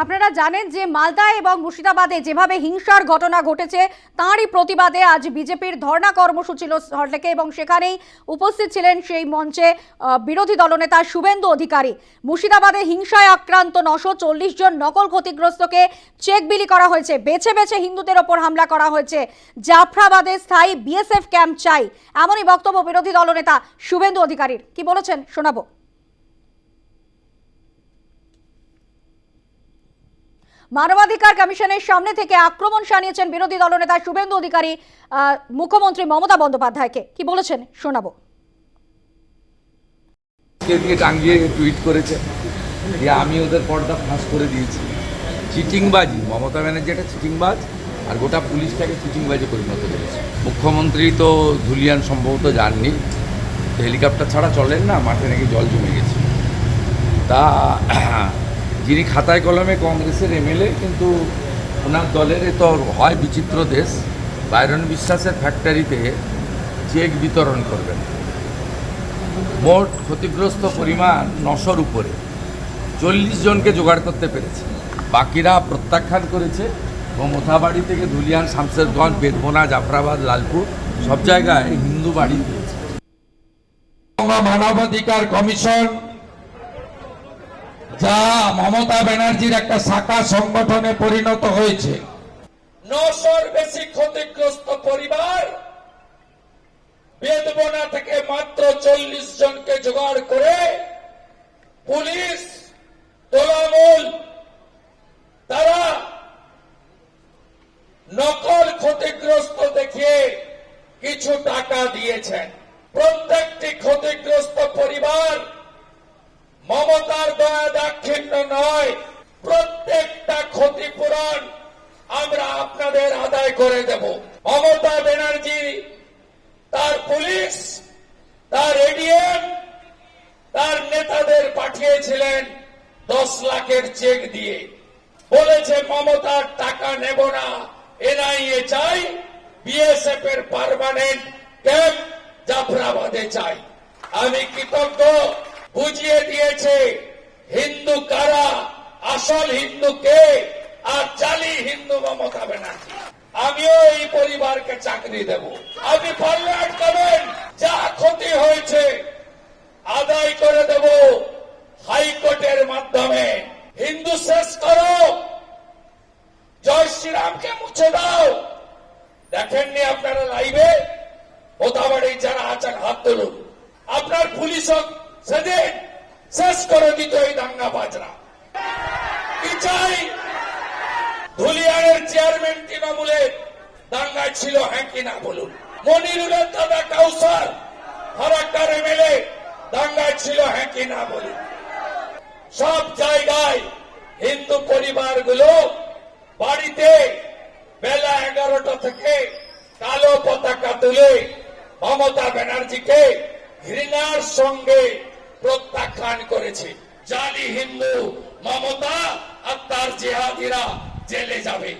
আপনারা জানেন যে মালদা এবং মুর্শিদাবাদে যেভাবে হিংসার ঘটনা ঘটেছে, তাঁরই প্রতিবাদে আজ বিজেপির ধর্ণা কর্মসূচি সল্টলেকে এবং সেখানেই উপস্থিত ছিলেন সেই মঞ্চে বিরোধী দলনেতা শুভেন্দু অধিকারী। মুর্শিদাবাদে হিংসায় আক্রান্ত নশো চল্লিশ জন নকল ক্ষতিগ্রস্তকে চেক বিলি করা হয়েছে। বেছে বেছে হিন্দুদের ওপর হামলা করা হয়েছে। জাফরাবাদে স্থায়ী বিএসএফ ক্যাম্প চাই। এমনই বক্তব্য বিরোধী দলনেতা শুভেন্দু অধিকারীর। কি বলেছেন শোনাবো। মানবাধিকার কমিশনের সামনে থেকে আক্রমণ শানিয়েছেন বিরোধী দলনেতা শুভেন্দু অধিকারী মুখ্যমন্ত্রী মমতা বন্দ্যোপাধ্যায়কে। কি বলেছেন? শোনাবো। দিয়ে টাঙ্গিয়ে টুইট করেছে? দিয়ে আমি ওদের পর্দা ফাঁস করে দিয়েছি। চিটিংবাজি। মমতা ব্যানার্জি একটা চিটিংবাজ, আর গোটা পুলিশটাকে চিটিংবাজি পরিণত করেছে। মুখ্যমন্ত্রী তো ধুলিয়ান সম্ভবত যাননি। হেলিকপ্টার ছাড়া চলেন না, মাঠে নাকি জল জমে গেছে। তা যিনি খাতায় কলমে কংগ্রেসের এমএলএ, কিন্তু ওনার দলের এ তো হয় বিচিত্র দেশ। বাইরন বিশ্বাসের ফ্যাক্টরিতে চেক বিতরণ করবেন। মোট ক্ষতিগ্রস্ত পরিমাণ নশোর উপরে। চল্লিশ জনকে জোগাড় করতে পেরেছে। বাকিরা প্রত্যাখ্যান করেছে। এবং মোথাবাড়ি থেকে ধুলিয়ান শামশেরগঞ্জ বেদবোনা জাফরাবাদ, লালপুর, সব জায়গায় হিন্দু বাড়ি দিয়েছে। মানবাধিকার কমিশন যা মমতা ব্যানার্জির একটা শাখা সংগঠনে পরিণত হয়েছে। নশোর বেশি ক্ষতিগ্রস্ত পরিবার বেদবনা থেকে মাত্র চল্লিশ জনকে জোগাড় করে পুলিশ তোলামূল। তারা নকল ক্ষতিগ্রস্ত দেখিয়ে কিছু টাকা দিয়েছেন। প্রত্যেকটি ক্ষতিগ্রস্ত পরিবার মমতার দয়া দাক্ষিণ্য নয়, প্রত্যেকটা ক্ষতিপূরণ আমরা আপনাদের আদায় করে দেব। মমতা ব্যানার্জি, তার পুলিশ, তার এডিএম, তার নেতাদের পাঠিয়েছিলেন দশ লাখের চেক দিয়ে। বলেছে, মমতার টাকা নেব না, এনআইএ চাই, বিএসএফ এর পারমানেন্ট ক্যাম্প জাফরাবাদে চাই। আমি কৃতজ্ঞ। বুঝিয়ে দিয়েছে, হিন্দু কারা, আসল হিন্দু কে, আর জালি হিন্দু মমতা ব্যানার্জি। আমিও এই পরিবারকে চাকরি দেব। আপনি পারলে আটকাবেন যা ক্ষতি হয়েছে, আদায় করে দেব হাইকোর্টের মাধ্যমে। হিন্দু শেষ করো। জয় শ্রীরামকে মুছে দাও। দেখেননি আপনারা লাইভে মোতাবাড়ি যারা আছেন, হাত তুলুন। আপনার পুলিশ সেদিন শেষ করে দিত এই দাঙ্গা বাজরা। কি চাই? ধুলিয়ানের চেয়ারম্যান তৃণমূলের দাঙ্গায় ছিল হ্যাঁ কিনা বলুন। মনিরুলের দাদা কাউসার ফারাক্কার এমএলএ, দাঙ্গায় ছিল হ্যাঁ কিনা বলুন। সব জায়গায় হিন্দু পরিবারগুলো বাড়িতে বেলা এগারোটা থেকে কালো পতাকা তুলে মমতা ব্যানার্জিকে ঘৃণার সঙ্গে প্রত্যাখ্যান করেছে। জালি হিন্দু মমতা আর তার জেহাদিরা জেলে যাবে।